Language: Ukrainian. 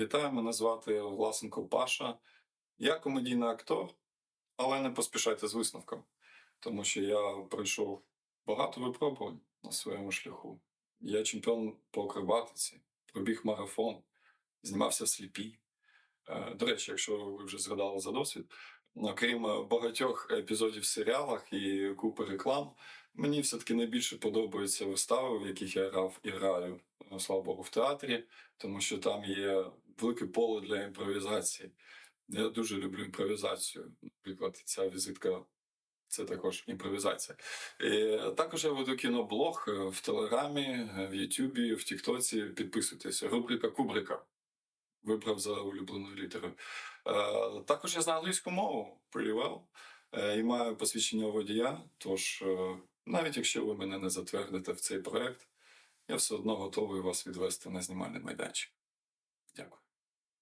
Вітаю, мене звати Власенко Паша. Я комедійний актор, але не поспішайте з висновком, тому що я пройшов багато випробувань на своєму шляху. Я чемпіон по акробатиці, пробіг марафон, знімався в сліпі. Е, До речі, якщо ви вже згадали за досвід, окрім багатьох епізодів в серіалах і купи реклам, мені все-таки найбільше подобаються вистави, в яких я грав і граю, е, слава Богу, в театрі, тому що там є велике поле для імпровізації. Я дуже люблю імпровізацію. Наприклад, ця візитка це також імпровізація. І також я веду кіноблог е, в Телеграмі, е, в Ютубі, в Тіктоці. Підписуйтесь. Рубрика Кубрика. Вибрав за улюбленою літерою. Е, також я знаю англійську мову pretty well, і маю посвідчення водія. Тож, навіть якщо ви мене не затвердите в цей проект, я все одно готовий вас відвести на знімальний майданчик.